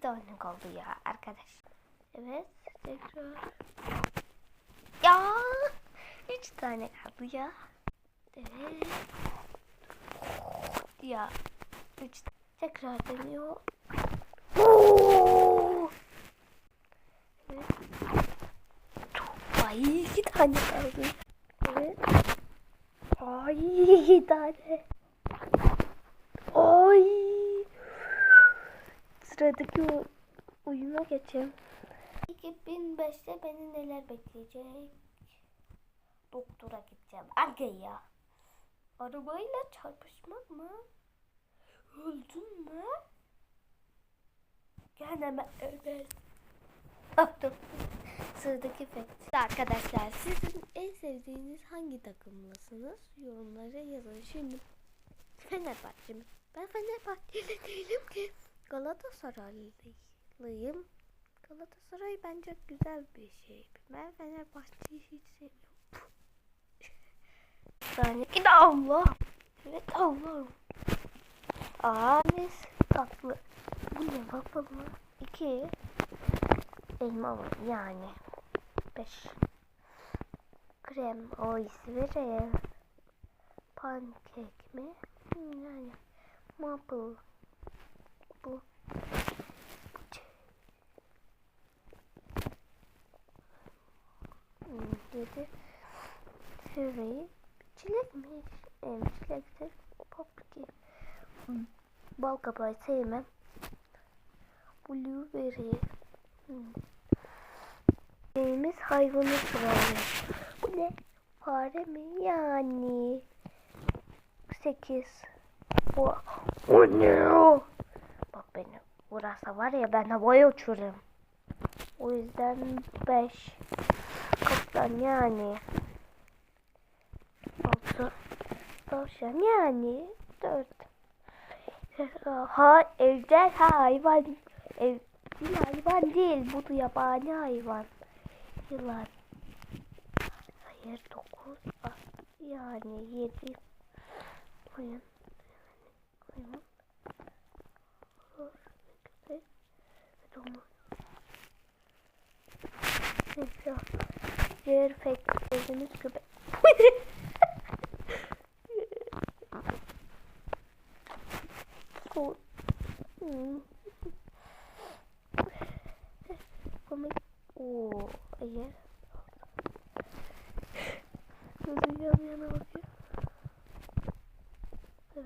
iki tane kaldı ya arkadaş. Evet tekrar. Ya üç tane kaldı ya. Evet. Ya üç tekrar deniyor. Oo! Evet. Ay iki tane kaldı. Evet. Ay iki tane. Ay. Sıradaki oyuna geçelim. 2005'te beni neler bekleyecek? Doktora gideceğim. Aga ya. Arabayla çarpışmak mı? Öldün mü? Gene mi evet. Ah, dur. Sıradaki efekt. Arkadaşlar sizin en sevdiğiniz hangi takımlısınız? Yorumlara yazın. Şimdi Fenerbahçe mi? Ben Fenerbahçeli değilim ki. Galatasaraylıyım. Galatasaray bence güzel bir şey. Ben Fenerbahçe'yi hiç sevmiyorum. Yani git Allah. Evet Allah. Aa mis tatlı. Bu ne mı? İki. Elma mı? Yani. Beş. Krem. O İsviçre. Pankek mi? Hmm, Yani. Maple. Bu. Bu ç- Yedi. Fury. Çilek mi? Evet, çilektir. Popki. Hmm. Bal kabağı sevmem. Blueberry. Hmm. Neyimiz hayvanı sıralıyor. Bu ne? Fare mi? Yani. Sekiz. O, o ne o? Bak beni vurarsa var ya ben havaya uçururum. O yüzden beş. Kaplan yani. Altı. Tavşan yani. Dört. Ha evcil hayvan. Evcil hayvan değil. Bu da yabani hayvan. Yılan. Hayır dokuz. Ah, Yani yedi. Koyun. Koyun. Domuz. Neyse. Fake dediğimiz köpek. Komik. Oo, hayır. Gözü yan yana bak.